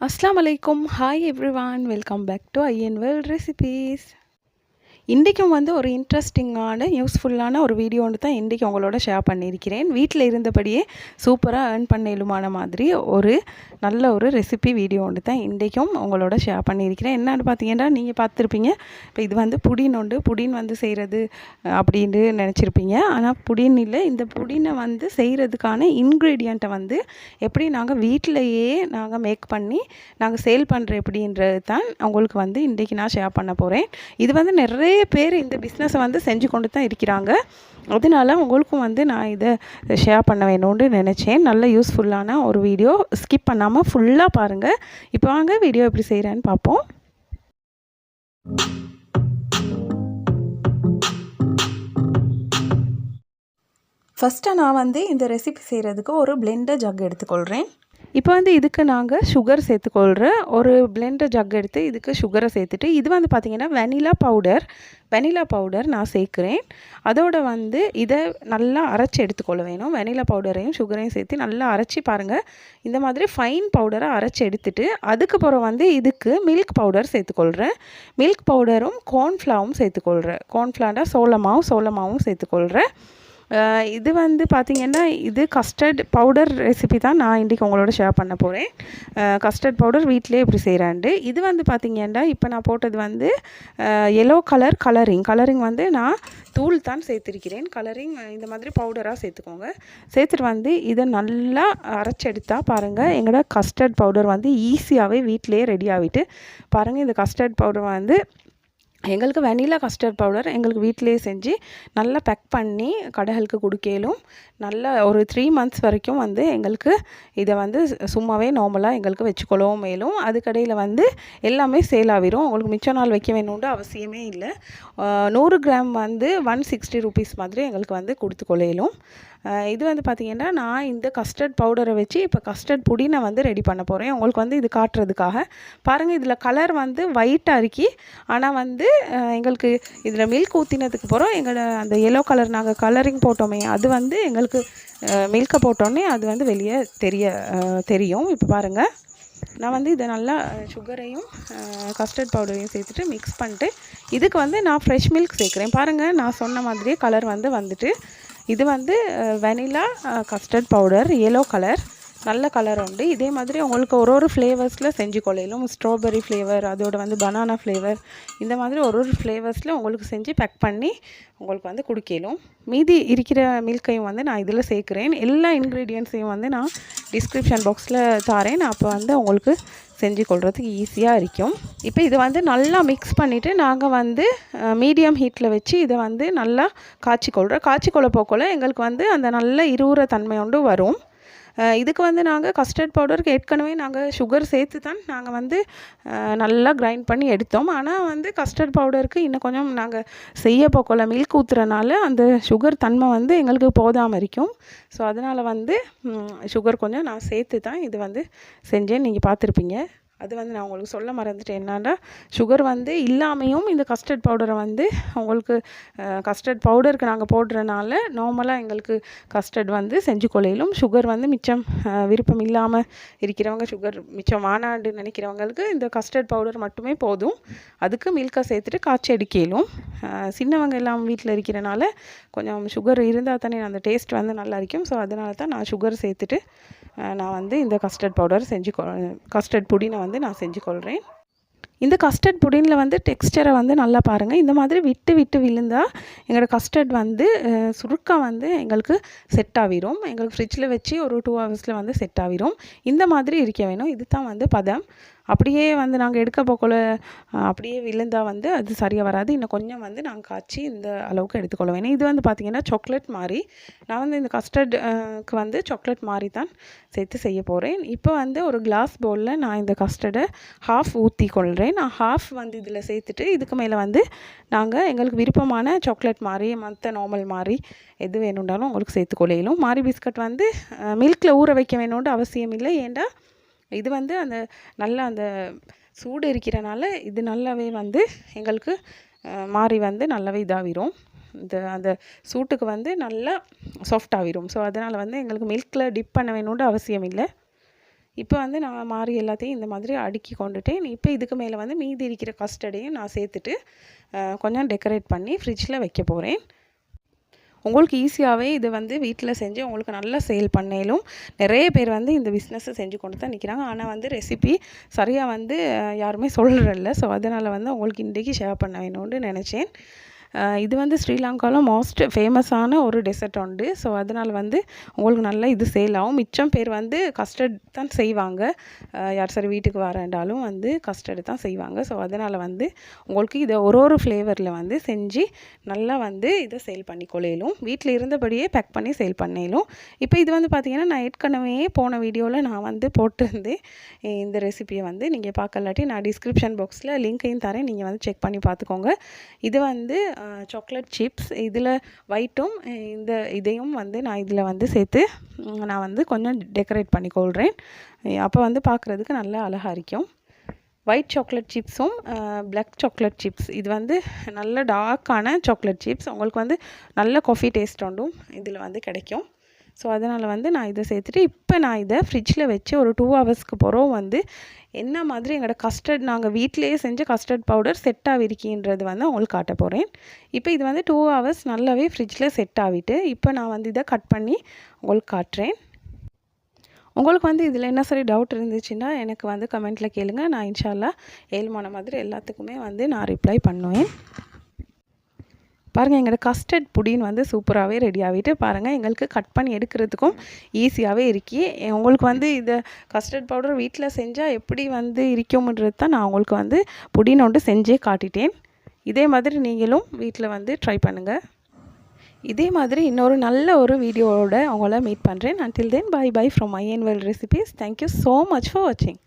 அஸ்லாம் வலைக்கும் hi everyone welcome back to IN world recipes இன்றைக்கும் வந்து ஒரு இன்ட்ரெஸ்டிங்கான யூஸ்ஃபுல்லான ஒரு வீடியோ ஒன்று தான் இன்றைக்கி உங்களோட ஷேர் பண்ணியிருக்கிறேன். வீட்டில் இருந்தபடியே சூப்பராக ஏர்ன் பண்ண இயலுமான மாதிரி ஒரு நல்ல ஒரு ரெசிபி வீடியோ ஒன்று தான் இன்றைக்கும் உங்களோட ஷேர் பண்ணியிருக்கிறேன். என்னென்னு பார்த்தீங்கன்னா நீங்கள் பார்த்துருப்பீங்க. இப்போ இது வந்து புடின் உண்டு. புடின் வந்து செய்கிறது அப்படின்னு நினச்சிருப்பீங்க. ஆனால் புடின் இல்லை. இந்த புடினை வந்து செய்கிறதுக்கான இன்க்ரீடியண்ட்டை வந்து எப்படி நாங்கள் வீட்டிலையே நாங்கள் மேக் பண்ணி நாங்கள் சேல் பண்ணுற எப்படின்றது தான் உங்களுக்கு வந்து இன்றைக்கி நான் ஷேர் பண்ண போகிறேன் இது வந்து நிறைய நிறைய பேர் இந்த பிஸ்னஸை வந்து செஞ்சு கொண்டு தான் இருக்கிறாங்க. அதனால உங்களுக்கும் வந்து நான் இதை ஷேர் பண்ண வேணும்னு நினச்சேன். நல்ல யூஸ்ஃபுல்லான ஒரு வீடியோ ஸ்கிப் பண்ணாமல் ஃபுல்லாக பாருங்கள் இப்போ வாங்க வீடியோ எப்படி செய்கிறேன்னு பார்ப்போம். ஃபஸ்ட்டு நான் வந்து இந்த ரெசிபி செய்கிறதுக்கு ஒரு பிளெண்டர் ஜக் எடுத்துக்கொள்கிறேன் இப்போ வந்து இதுக்கு நாங்கள் சுகர் சேர்த்துக்கொள்கிற ஒரு பிளெண்டர் ஜக் எடுத்து இதுக்கு சுகரை சேர்த்துட்டு இது வந்து பார்த்திங்கன்னா வெனிலா பவுடர் வெனிலா பவுடர் நான் சேர்க்குறேன். அதோட வந்து இதை நல்லா அரைச்சி எடுத்துக்கொள்ள வேணும். வெனிலா பவுடரையும் சுகரையும் சேர்த்து நல்லா அரைச்சி பாருங்கள் இந்த மாதிரி ஃபைன் பவுடரை அரைச்சி எடுத்துட்டு அதுக்கப்புறம் வந்து இதுக்கு மில்க் பவுடர் சேர்த்துக்கொள்கிறேன் மில்க் பவுடரும் கார்ன்ஃப்ளாவும் சேர்த்துக்கொள்கிறேன் கார்ன்ஃப்ளாண்டா சோளமாவும் சோளமாவும் சேர்த்துக்கொள்கிறேன் இது வந்து பார்த்திங்கன்னா இது கஸ்டர்ட் பவுடர் ரெசிபி தான் நான் இன்றைக்கி உங்களோட ஷேர் பண்ண போகிறேன் கஸ்டர்ட் பவுடர் வீட்டிலே இப்படி செய்கிறாண்டு இது வந்து பார்த்திங்கன்னா இப்போ நான் போட்டது வந்து எல்லோ கலர் கலரிங் கலரிங் வந்து நான் தூள் தான் சேர்த்துருக்கிறேன். கலரிங் இந்த மாதிரி பவுடராக சேர்த்துக்கோங்க. சேர்த்துட்டு வந்து இதை நல்லா அரைச்செடுத்தா பாருங்கள் எங்களோட கஸ்டர்ட் பவுடர் வந்து ஈஸியாகவே வீட்டிலே ரெடி ஆகிட்டு பாருங்கள் இந்த கஸ்டர்ட் பவுடர் வந்து எங்களுக்கு வெனிலா கஸ்டர்ட் பவுடர் எங்களுக்கு வீட்டிலேயே செஞ்சு நல்லா பேக் பண்ணி கடைகளுக்கு கொடுக்கலும். நல்ல ஒரு த்ரீ மந்த்ஸ் வரைக்கும் வந்து எங்களுக்கு இதை வந்து சும்மாவே நார்மலாக எங்களுக்கு வச்சுக்கொள்ளவும் மேலும். அதுக்கடையில் வந்து எல்லாமே சேல் ஆகிரும். உங்களுக்கு மிச்சம் நாள் வைக்க வேணும்ன்ற அவசியமே இல்லை. நூறு கிராம் வந்து ஒன் சிக்ஸ்டி ருபீஸ் மாதிரி எங்களுக்கு வந்து கொடுத்து கொள்ளையிலும் இது வந்து பார்த்திங்கன்னா நான் இந்த கஸ்டர்ட் பவுடரை வச்சு இப்போ கஸ்டர்ட் புடினை வந்து ரெடி பண்ண போகிறேன் உங்களுக்கு வந்து இது காட்டுறதுக்காக. பாருங்கள் இதில் கலர் வந்து ஒயிட்டாக இருக்கி. ஆனால் வந்து எங்களுக்கு இதில் மில்க் ஊற்றினதுக்கு போகிறோம் எங்களை அந்த எல்லோ கலர் நாங்கள் கலரிங் போட்டோமே அது வந்து எங்களுக்கு மில்கை போட்டோன்னே அது வந்து வெளியே தெரிய தெரியும். இப்போ பாருங்கள் நான் வந்து இதை நல்லா சுகரையும் கஸ்டர்ட் பவுடரையும் சேர்த்துட்டு மிக்ஸ் பண்ணிட்டு இதுக்கு வந்து நான் ஃப்ரெஷ் மில்க் சேர்க்குறேன். பாருங்கள் நான் சொன்ன மாதிரியே கலர் வந்து வந்துட்டு இது வந்து vanilla custard powder yellow colour நல்ல கலர் உண்டு. இதே மாதிரி உங்களுக்கு ஒரு ஒரு ஃப்ளேவர்ஸில் செஞ்சு கொள்ளையிலும். ஸ்ட்ராபெரி ஃப்ளேவர் அதோட வந்து பனானா ஃப்ளேவர் இந்த மாதிரி ஒரு ஒரு ஃப்ளேவர்ஸில் உங்களுக்கு செஞ்சு பேக் பண்ணி உங்களுக்கு வந்து குடிக்கலும் மீதி இருக்கிற மில்க்கையும் வந்து நான் இதில் சேர்க்குறேன். எல்லா இன்க்ரீடியன்ஸையும் வந்து நான் டிஸ்கிரிப்ஷன் பாக்ஸில் தாரேன். அப்போ வந்து உங்களுக்கு செஞ்சு கொள்வதுக்கு ஈஸியாக இருக்கும். இப்போ இதை வந்து நல்லா மிக்ஸ் பண்ணிவிட்டு நாங்கள் வந்து மீடியம் ஹீட்டில் வச்சு இதை வந்து நல்லா காய்ச்சி கொள்கிறோம் காய்ச்சி கொள்ள போக்கொள்ள எங்களுக்கு வந்து அந்த நல்ல இருவுற தன்மை ஒன்று வரும். இதுக்கு வந்து நாங்கள் கஸ்டர்ட் பவுடருக்கு ஏற்கனவே நாங்கள் சுகர் சேர்த்து தான் நாங்கள் வந்து நல்லா கிரைண்ட் பண்ணி எடுத்தோம். ஆனால் வந்து கஸ்டர்ட் பவுடருக்கு இன்னும் கொஞ்சம் நாங்கள் செய்ய போக்கோல. மில்க் ஊற்றுறனால அந்த சுகர் தன்மை வந்து எங்களுக்கு போதாமல் இருக்கும். ஸோ அதனால் வந்து சுகர் கொஞ்சம் நான் சேர்த்து தான் இது வந்து செஞ்சேன். நீங்கள் பார்த்துருப்பீங்க. அது வந்து நான் உங்களுக்கு சொல்ல மறந்துட்டேன். என்னென்னா சுகர் வந்து இல்லாமையும் இந்த கஸ்டர்ட் பவுடரை வந்து உங்களுக்கு கஸ்டர்ட் பவுடருக்கு நாங்கள் போடுறனால நார்மலாக எங்களுக்கு கஸ்டர்ட் வந்து செஞ்சு கொள்ளையிலும் சுகர் வந்து மிச்சம் விருப்பம் இல்லாமல் இருக்கிறவங்க சுகர் மிச்சம் வானாண்டு நினைக்கிறவங்களுக்கு இந்த கஸ்டர்ட் பவுடர் மட்டுமே போதும். அதுக்கு மில்கை சேர்த்துட்டு காய்ச்சி அடிக்கலும் சின்னவங்க எல்லாம் வீட்டில் இருக்கிறனால கொஞ்சம் சுகர் இருந்தால் தானே அந்த டேஸ்ட் வந்து நல்லா இருக்கும். ஸோ அதனால தான் நான் சுகர் சேர்த்துட்டு நான் வந்து இந்த கஸ்டர்ட் பவுடர் செஞ்சு கஸ்டர்ட் புடினை வந்து நான் செஞ்சு கொள்கிறேன் இந்த கஸ்டர்ட் புடினில் வந்து டெக்ஸ்டரை வந்து நல்லா பாருங்கள் இந்த மாதிரி விட்டு விட்டு விழுந்தால் எங்களோட கஸ்டர்ட் வந்து சுருக்கம் வந்து எங்களுக்கு செட் ஆகிரும். எங்களுக்கு ஃப்ரிட்ஜில் வச்சு ஒரு டூ ஹவர்ஸில் வந்து செட் ஆகிரும். இந்த மாதிரி இருக்க வேணும். இது தான் வந்து பதம். அப்படியே வந்து நாங்கள் எடுக்க போக்கல அப்படியே விழுந்தால் வந்து அது சரியாக வராது. இன்னும் கொஞ்சம் வந்து நாங்கள் காய்ச்சி இந்த அளவுக்கு எடுத்துக்கொள்ள வேணும் இது வந்து பார்த்திங்கன்னா சாக்லேட் மாதிரி நான் வந்து இந்த கஸ்டர்டுக்கு வந்து சாக்லேட் மாதிரி தான் சேர்த்து செய்ய போகிறேன் இப்போ வந்து ஒரு கிளாஸ் பவுலில் நான் இந்த கஸ்டர்டை ஹாஃப் ஊற்றி கொள்கிறேன் நான் ஹாஃப் வந்து இதில் சேர்த்துட்டு இதுக்கு மேலே வந்து நாங்கள் எங்களுக்கு விருப்பமான சாக்லேட் மாதிரி மற்ற நார்மல் மாதிரி எது வேணுண்டாலும் உங்களுக்கு சேர்த்து கொள்ளையிலும் மாரி பிஸ்கட் வந்து மில்கில் ஊற வைக்க வேணும்னு அவசியம் இல்லை. ஏன்டா இது வந்து அந்த நல்லா அந்த சூடு இருக்கிறனால இது நல்லாவே வந்து எங்களுக்கு மாறி வந்து நல்லாவே இதாகிரும். இந்த அந்த சூட்டுக்கு வந்து நல்லா சாஃப்ட் ஆகிரும். ஸோ அதனால் வந்து எங்களுக்கு மில்கில் டிப் பண்ண வேணும்னு அவசியம் இல்லை. இப்போ வந்து நான் மாறி எல்லாத்தையும் இந்த மாதிரி அடுக்கி கொண்டுட்டேன். இப்போ இதுக்கு மேலே வந்து மீதி இருக்கிற கஸ்டர்டையும் நான் சேர்த்துட்டு கொஞ்சம் டெக்கரேட் பண்ணி ஃப்ரிட்ஜில் வைக்க போகிறேன் உங்களுக்கு ஈஸியாகவே இது வந்து வீட்டில் செஞ்சு உங்களுக்கு நல்லா சேல் பண்ணேலும் நிறைய பேர் வந்து இந்த பிஸ்னஸை செஞ்சு கொண்டு தான் நிற்கிறாங்க ஆனால் வந்து ரெசிபி சரியாக வந்து யாருமே சொல்கிறல்ல ஸோ அதனால் வந்து உங்களுக்கு இன்றைக்கி ஷேர் பண்ண வேணும்னு நினச்சேன். இது வந்து ஸ்ரீலங்காவில் மோஸ்ட் ஃபேமஸான ஒரு டெசர்ட் உண்டு. ஸோ அதனால் வந்து உங்களுக்கு நல்லா இது சேல் ஆகும். மிச்சம் பேர் வந்து கஸ்டர்ட் தான் செய்வாங்க. யார் சார் வீட்டுக்கு வரேன்டாலும் வந்து கஸ்டர்டு தான் செய்வாங்க. ஸோ அதனால் வந்து உங்களுக்கு இதை ஒரு ஒரு ஃப்ளேவரில் வந்து செஞ்சு நல்லா வந்து இதை சேல் பண்ணி கொள்ளையிலும் வீட்டில் இருந்தபடியே பேக் பண்ணி சேல் பண்ணிலும். இப்போ இது வந்து பார்த்திங்கன்னா நான் ஏற்கனவே போன வீடியோவில் நான் வந்து போட்டிருந்தேன் இந்த ரெசிபியை வந்து நீங்கள் பார்க்கலாட்டி நான் டிஸ்கிரிப்ஷன் பாக்ஸில் லிங்க்கையும் தரேன். நீங்கள் வந்து செக் பண்ணி பார்த்துக்கோங்க. இது வந்து சாக்லேட் சிப்ஸ் இதில் ஒயிட்டும் இந்த இதையும் வந்து நான் இதில் வந்து சேர்த்து நான் வந்து கொஞ்சம் டெக்கரேட் பண்ணி கொள்கிறேன் அப்போ வந்து பார்க்குறதுக்கு நல்லா அழகாக இருக்கும் ஒயிட் சாக்லேட் சிப்ஸும் பிளாக் சாக்லேட் சிப்ஸ் இது வந்து நல்ல டார்க்கான சாக்லேட் சிப்ஸ் உங்களுக்கு வந்து நல்ல காஃபி டேஸ்ட் ஒன்றும் இதில் வந்து கிடைக்கும். ஸோ அதனால் வந்து நான் இதை சேர்த்துட்டு இப்போ நான் இதை ஃப்ரிட்ஜில் வச்சு ஒரு டூ ஹவர்ஸ்க்கு பிறகு வந்து என்ன மாதிரி எங்களோட கஸ்டர்ட் நாங்கள் வீட்டிலேயே செஞ்ச கஸ்டர்ட் பவுடர் செட் ஆகிருக்கின்றது வந்து உங்களுக்கு காட்ட போகிறேன் இப்போ இது வந்து டூ ஹவர்ஸ் நல்லாவே ஃப்ரிட்ஜில் செட் ஆகிட்டு இப்போ நான் வந்து இதை கட் பண்ணி உங்களுக்கு காட்டுறேன். உங்களுக்கு வந்து இதில் என்ன சரி டவுட் இருந்துச்சுன்னா எனக்கு வந்து கமெண்ட்டில் கேளுங்கள் நான் இன்ஷால்லா ஏழுமான மாதிரி எல்லாத்துக்குமே வந்து நான் ரிப்ளை பண்ணுவேன். பாருங்கள் எங்களோட கஸ்டர்ட் புடின் வந்து சூப்பராகவே ரெடி ஆகிட்டு பாருங்கள் எங்களுக்கு கட் பண்ணி எடுக்கிறதுக்கும் ஈஸியாகவே இருக்கி. உங்களுக்கு வந்து இதை கஸ்டர்ட் பவுடர் வீட்டில் செஞ்சால் எப்படி வந்து இருக்கும்ன்றது தான் நான் உங்களுக்கு வந்து புடின் ஒன்று செஞ்சே காட்டிட்டேன். இதே மாதிரி நீங்களும் வீட்டில் வந்து ட்ரை பண்ணுங்கள் இதே மாதிரி இன்னொரு நல்ல ஒரு வீடியோவோட உங்களை மீட் பண்ணுறேன் until then bye bye from my N world recipes thank you so much for வாட்சிங்